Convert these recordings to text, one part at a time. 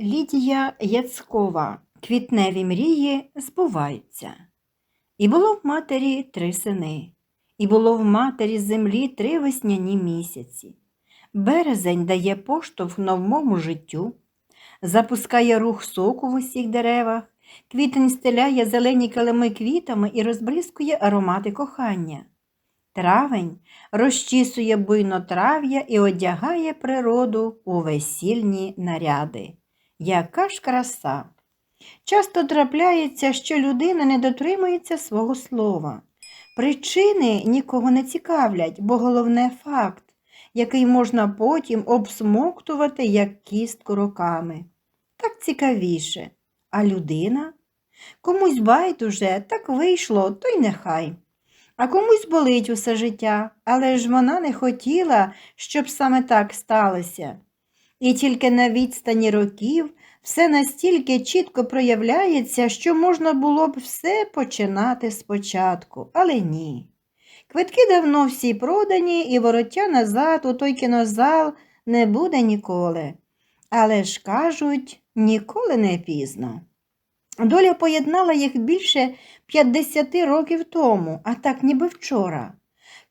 Лідія Яцкова. Квітневі мрії збуваються. І було в матері три сини, і було в матері землі три весняні місяці. Березень дає поштовх новому життю, запускає рух соку в усіх деревах, квітень стеляє зелені килими квітами і розбризкує аромати кохання. Травень розчісує буйно трав'я і одягає природу у весільні наряди. Яка ж краса! Часто трапляється, що людина не дотримується свого слова. Причини нікого не цікавлять, бо головне факт, який можна потім обсмоктувати як кістку роками. Так цікавіше. А людина? Комусь байдуже, так вийшло, то й нехай. А комусь болить усе життя, але ж вона не хотіла, щоб саме так сталося. І тільки на відстані років все настільки чітко проявляється, що можна було б все починати спочатку, але ні. Квитки давно всі продані, і вороття назад у той кінозал не буде ніколи. Але ж кажуть, ніколи не пізно. Доля поєднала їх більше 50 років тому, а так ніби вчора.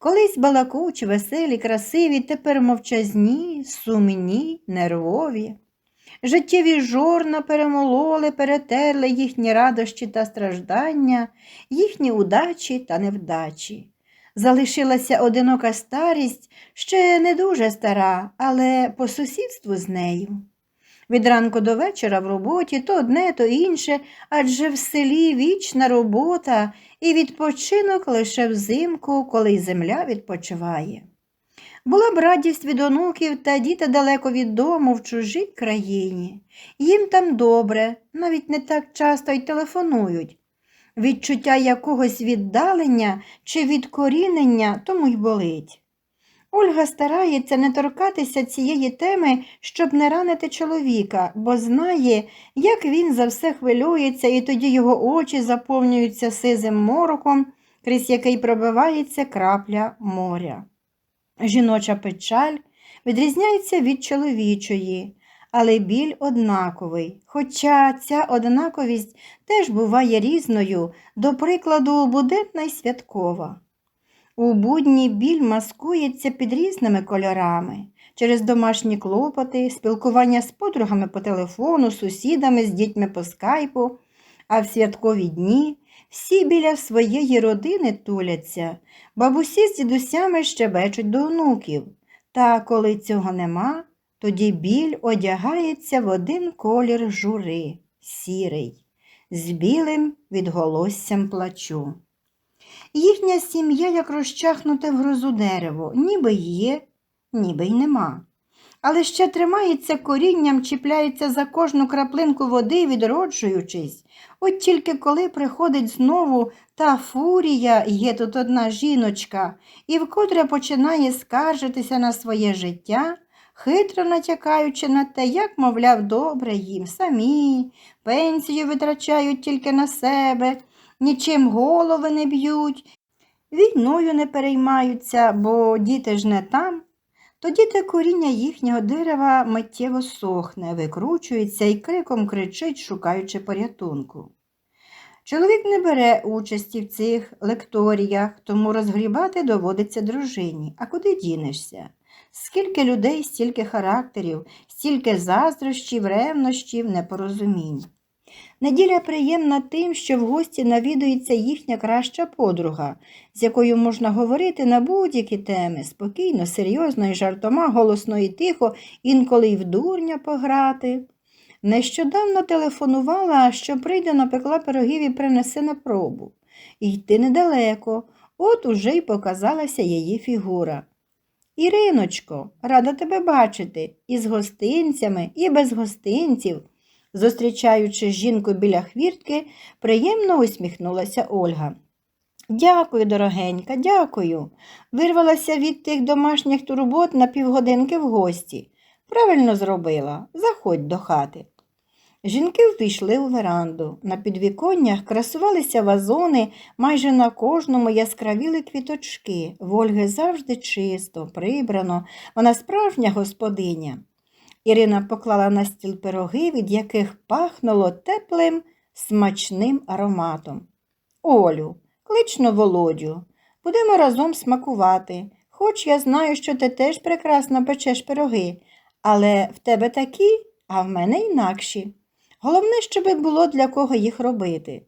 Колись балакучі, веселі, красиві, тепер мовчазні, сумні, нервові. Життєві жорна перемололи, перетерли їхні радощі та страждання, їхні удачі та невдачі. Залишилася одинока старість, ще не дуже стара, але по сусідству з нею. Від ранку до вечора в роботі то одне, то інше, адже в селі вічна робота і відпочинок лише взимку, коли земля відпочиває. Була б радість від онуків та діти далеко від дому в чужій країні. Їм там добре, навіть не так часто й телефонують. Відчуття якогось віддалення чи відкорінення тому й болить. Ольга старається не торкатися цієї теми, щоб не ранити чоловіка, бо знає, як він за все хвилюється, і тоді його очі заповнюються сизим мороком, крізь який пробивається крапля моря. Жіноча печаль відрізняється від чоловічої, але біль однаковий, хоча ця однаковість теж буває різною, до прикладу, буденна й святкова. У будні біль маскується під різними кольорами через домашні клопоти, спілкування з подругами по телефону, сусідами, з дітьми по скайпу, а в святкові дні всі біля своєї родини туляться, бабусі з дідусями щебечуть до онуків. Та коли цього нема, тоді біль одягається в один колір жури, сірий, з білим відголоссям плачу. Їхня сім'я, як розчахнуте в грозу дерево, ніби є, ніби й нема. Але ще тримається корінням, чіпляється за кожну краплинку води, відроджуючись. От тільки коли приходить знову та фурія, є тут одна жіночка, і вкотре починає скаржитися на своє життя, хитро натякаючи на те, як, мовляв, добре їм самі, пенсію витрачають тільки на себе, нічим голови не б'ють, війною не переймаються, бо діти ж не там. Тоді те коріння їхнього дерева миттєво сохне, викручується і криком кричить, шукаючи порятунку. Чоловік не бере участі в цих лекторіях, тому розгрібати доводиться дружині. А куди дінешся? Скільки людей, стільки характерів, стільки заздрощів, ревнощів, непорозумінь. Неділя приємна тим, що в гості навідується їхня краща подруга, з якою можна говорити на будь-які теми, спокійно, серйозно і жартома, голосно і тихо, інколи й в дурня пограти. Нещодавно телефонувала, що прийде напекла пирогів і принесе на пробу. Йти недалеко, от уже й показалася її фігура. Іриночко, рада тебе бачити, і з гостинцями, і без гостинців. Зустрічаючи жінку біля хвіртки, приємно усміхнулася Ольга. Дякую, дорогенька, дякую. Вирвалася від тих домашніх турбот на півгодинки в гості. Правильно зробила. Заходь до хати. Жінки ввійшли у веранду. На підвіконнях красувалися вазони, майже на кожному яскравіли квіточки. В Ольги завжди чисто, прибрано, вона справжня господиня. Ірина поклала на стіл пироги, від яких пахнуло теплим, смачним ароматом. Олю, клично Володю, будемо разом смакувати. Хоч я знаю, що ти теж прекрасно печеш пироги, але в тебе такі, а в мене інакші. Головне, щоб було для кого їх робити.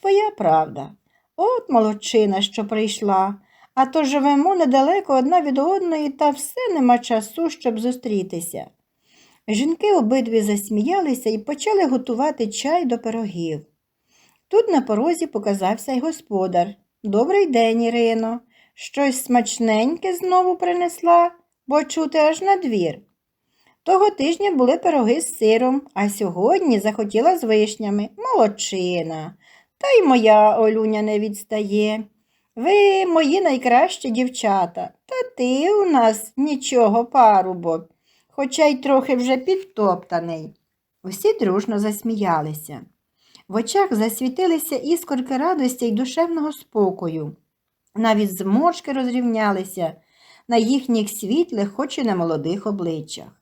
Твоя правда. От молодчина, що прийшла, а то живемо недалеко одна від одної, та все нема часу, щоб зустрітися. Жінки обидві засміялися і почали готувати чай до пирогів. Тут на порозі показався й господар. Добрий день, Ірино. Щось смачненьке знову принесла, бо чути аж на двір. Того тижня були пироги з сиром, а сьогодні захотіла з вишнями. Молодчина. Та й моя Олюня не відстає. Ви мої найкращі дівчата, та ти у нас нічого, парубок, хоча й трохи вже підтоптаний. Усі дружно засміялися. В очах засвітилися іскорки радості й душевного спокою. Навіть зморшки розрівнялися на їхніх світлих, хоч і немолодих обличчях.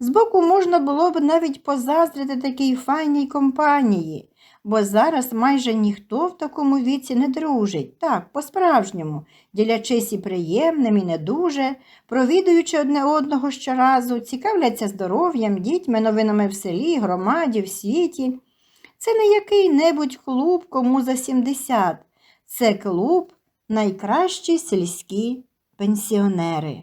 Збоку можна було б навіть позаздрити такій файній компанії, бо зараз майже ніхто в такому віці не дружить, так, по-справжньому, ділячись і приємним, і не дуже, провідуючи одне одного щоразу, цікавляться здоров'ям, дітьми, новинами в селі, громаді, в світі. Це не який-небудь клуб кому за 70. Це клуб найкращі сільські пенсіонери.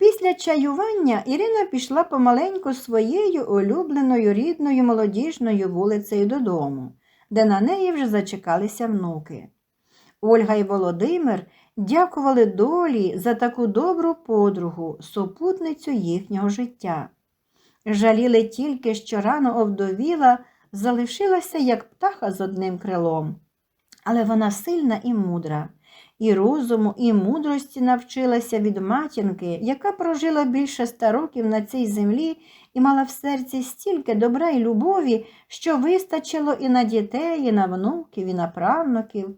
Після чаювання Ірина пішла помаленьку своєю улюбленою рідною молодіжною вулицею додому, де на неї вже зачекалися внуки. Ольга і Володимир дякували долі за таку добру подругу, супутницю їхнього життя. Жаліли тільки, що рано овдовіла, залишилася, як птаха з одним крилом. Але вона сильна і мудра, і розуму, і мудрості навчилася від матінки, яка прожила більше ста років на цій землі і мала в серці стільки добра і любові, що вистачило і на дітей, і на внуків, і на правнуків.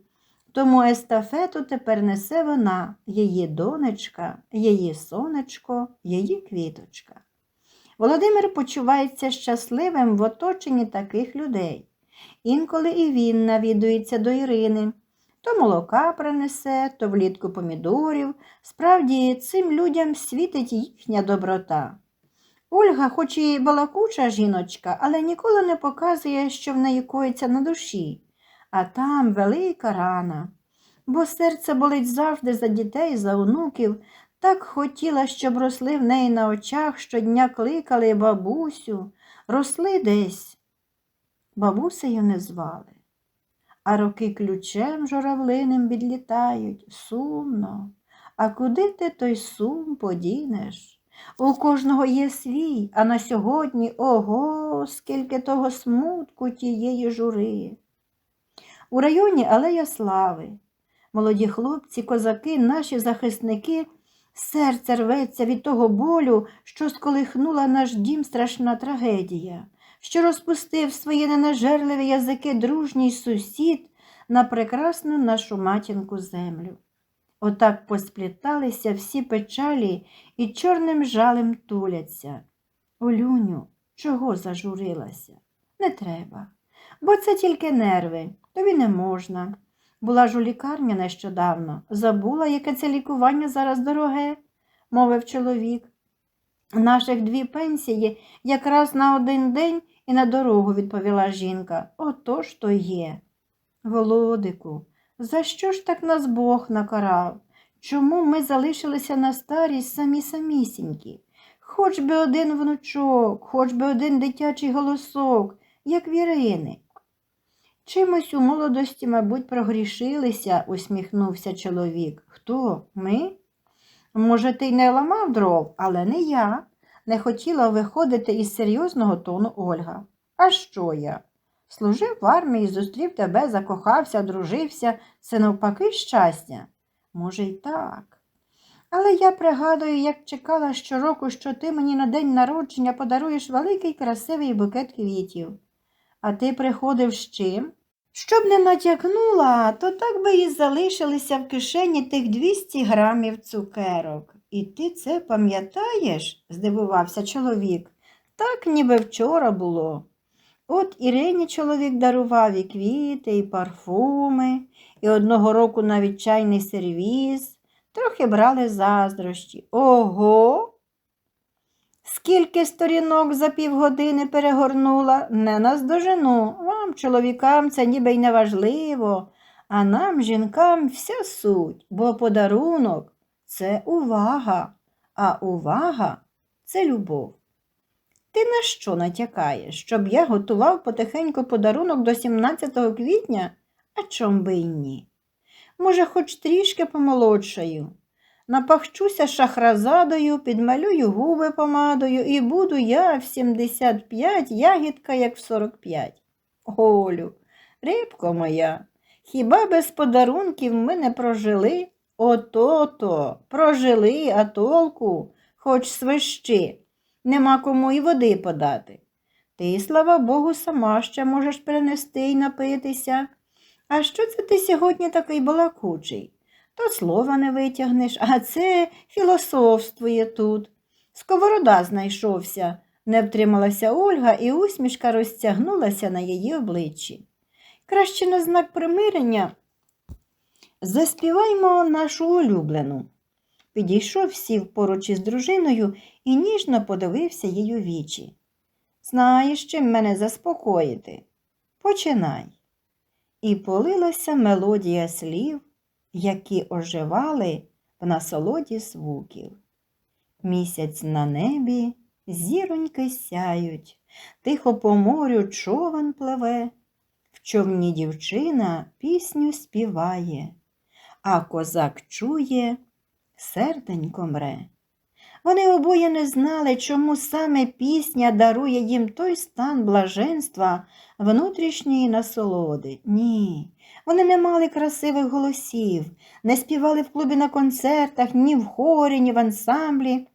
Тому естафету тепер несе вона, її донечка, її сонечко, її квіточка. Володимир почувається щасливим в оточенні таких людей. Інколи і він навідується до Ірини. То молока принесе, то влітку помідорів. Справді, цим людям світить їхня доброта. Ольга, хоч і балакуча жіночка, але ніколи не показує, що в неї коїться на душі, а там велика рана. Бо серце болить завжди за дітей, за онуків, так хотіла, щоб росли в неї на очах, щодня кликали бабусю, росли десь. Бабусею не звали, а роки ключем журавлиним відлітають. Сумно. А куди ти той сум подінеш? У кожного є свій, а на сьогодні ого, скільки того смутку тієї жури. У районі Алея Слави. Молоді хлопці, козаки, наші захисники, серце рветься від того болю, що сколихнула наш дім страшна трагедія, що розпустив свої ненажерливі язики дружній сусід на прекрасну нашу матінку землю. Отак поспліталися всі печалі і чорним жалем туляться. Олюню, чого зажурилася? Не треба, бо це тільки нерви, тобі не можна. Була ж у лікарні нещодавно, забула, яке це лікування зараз дороге, мовив чоловік. Наших дві пенсії якраз на один день і на дорогу, відповіла жінка. Отож то є. Володику, за що ж так нас Бог накарав? Чому ми залишилися на старість самі самісінькі? Хоч би один внучок, хоч би один дитячий голосок, як вірини. Чимось у молодості, мабуть, прогрішилися, усміхнувся чоловік. Хто? Ми? Може, ти й не ламав дров, але не я. Не хотіла виходити із серйозного тону Ольга. А що я? Служив в армії, зустрів тебе, закохався, дружився. Це навпаки щастя. Може, й так. Але я пригадую, як чекала щороку, що ти мені на день народження подаруєш великий красивий букет квітів. А ти приходив з чим? Щоб не натякнула, то так би і залишилися в кишені тих 200 грамів цукерок. І ти це пам'ятаєш? здивувався чоловік. так ніби вчора було. От Ірині чоловік дарував і квіти, і парфуми, і одного року навіть чайний сервіз. Трохи брали заздрощі. Ого! Скільки сторінок за півгодини перегорнула, не наздожену. Чоловікам, це ніби й не важливо, а нам, жінкам, вся суть, бо подарунок це увага, а увага це любов. Ти на що натякаєш, щоб я готував потихеньку подарунок до 17 квітня, а чом би й ні? Може, хоч трішки помолодшаю. Напахчуся шахразадою, підмалюю губи помадою і буду я в 75 ягідка, як в 45. Олю, рибко моя, хіба без подарунків ми не прожили? Ото-то, прожили, а толку, хоч свищи, нема кому і води подати. Ти, слава Богу, сама ще можеш перенести й напитися. А що це ти сьогодні такий балакучий? То слова не витягнеш, а це філософствує тут. Сковорода знайшовся, не втрималася Ольга, і усмішка розтягнулася на її обличчі. Краще на знак примирення заспіваймо нашу улюблену. Підійшов, сів поруч із дружиною і ніжно подивився їй у вічі. Знаєш, чим мене заспокоїти? Починай. І полилася мелодія слів, які оживали в насолоді звуків. Місяць на небі, зіроньки сяють, тихо по морю човен пливе, в човні дівчина пісню співає, а козак чує, серденько мре. Вони обоє не знали, чому саме пісня дарує їм той стан блаженства, внутрішньої насолоди. Ні, вони не мали красивих голосів, не співали в клубі на концертах, ні в хорі, ні в ансамблі,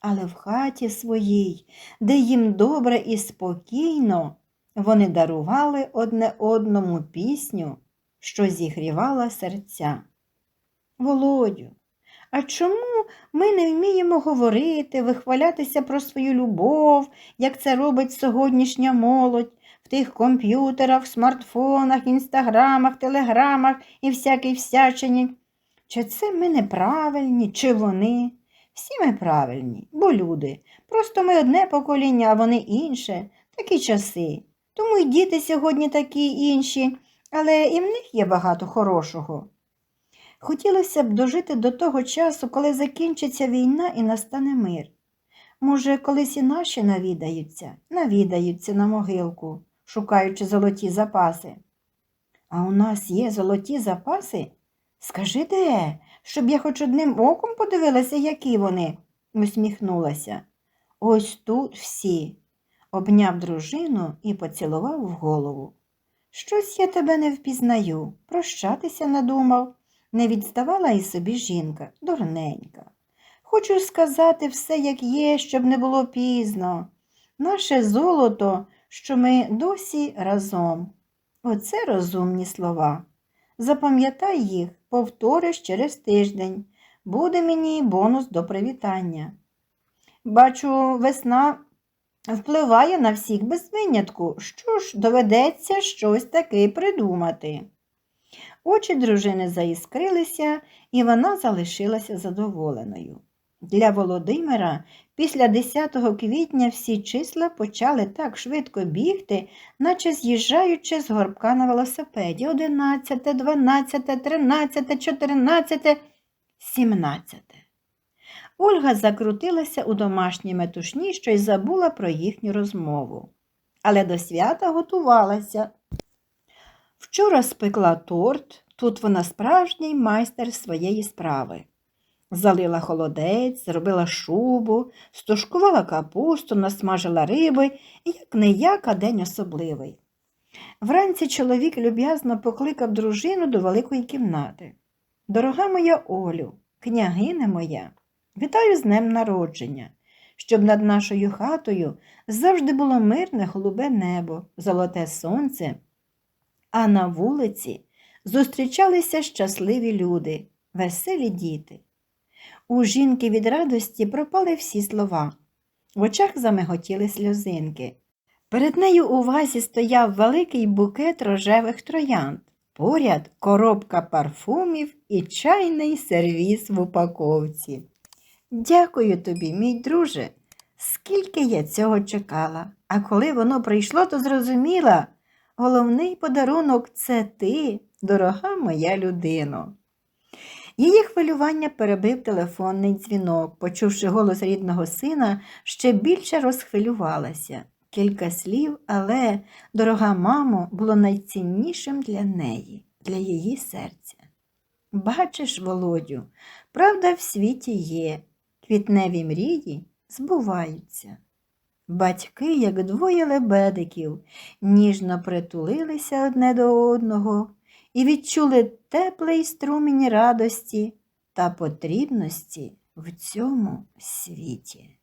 але в хаті своїй, де їм добре і спокійно, вони дарували одне одному пісню, що зігрівала серця. Володю, а чому ми не вміємо говорити, вихвалятися про свою любов, як це робить сьогоднішня молодь в тих комп'ютерах, смартфонах, інстаграмах, телеграмах і всякій всячині? Чи це ми неправильні, чи вони? Всі ми правильні, бо люди. Просто ми одне покоління, а вони інше, такі часи. Тому й діти сьогодні такі інші, але і в них є багато хорошого. Хотілося б дожити до того часу, коли закінчиться війна і настане мир. Може, колись і наші навідаються, навідаються на могилку, шукаючи золоті запаси. А у нас є золоті запаси? Скажи де, щоб я хоч одним оком подивилася, які вони, усміхнулася. Ось тут всі, обняв дружину і поцілував в голову. Щось я тебе не впізнаю, прощатися надумав не відставала і собі жінка, дурненька. Хочу сказати все, як є, щоб не було пізно. Наше золото, що ми досі разом. Оце розумні слова. Запам'ятай їх, повториш через тиждень. Буде мені бонус до привітання. Бачу, весна впливає на всіх без винятку. Що ж, доведеться щось таки придумати. Очі дружини заіскрилися, і вона залишилася задоволеною. Для Володимира після 10 квітня всі числа почали так швидко бігти, наче з'їжджаючи з горбка на велосипеді 11, 12, 13, 14, 17. Ольга закрутилася у домашній метушні, що й забула про їхню розмову. Але до свята готувалася. Вчора спекла торт, тут вона справжній майстер своєї справи. Залила холодець, зробила шубу, стушкувала капусту, насмажила риби, як не як, а день особливий. Вранці чоловік люб'язно покликав дружину до великої кімнати. Дорога моя Олю, княгине моя, вітаю з днем народження, щоб над нашою хатою завжди було мирне голубе небо, золоте сонце а на вулиці зустрічалися щасливі люди, веселі діти. У жінки від радості пропали всі слова. В очах замиготіли сльозинки. Перед нею у вазі стояв великий букет рожевих троянд, поряд коробка парфумів і чайний сервіз в упаковці. Дякую тобі, мій друже. Скільки я цього чекала, а коли воно прийшло, то зрозуміла, головний подарунок це ти, дорога моя людино. Її хвилювання перебив телефонний дзвінок. Почувши голос рідного сина, ще більше розхвилювалася. Кілька слів, але, дорога мамо, було найціннішим для неї, для її серця. Бачиш, Володю, правда в світі є, квітневі мрії збуваються. Батьки, як двоє лебедиків, ніжно притулилися одне до одного і відчули теплий струмінь радості та потрібності в цьому світі.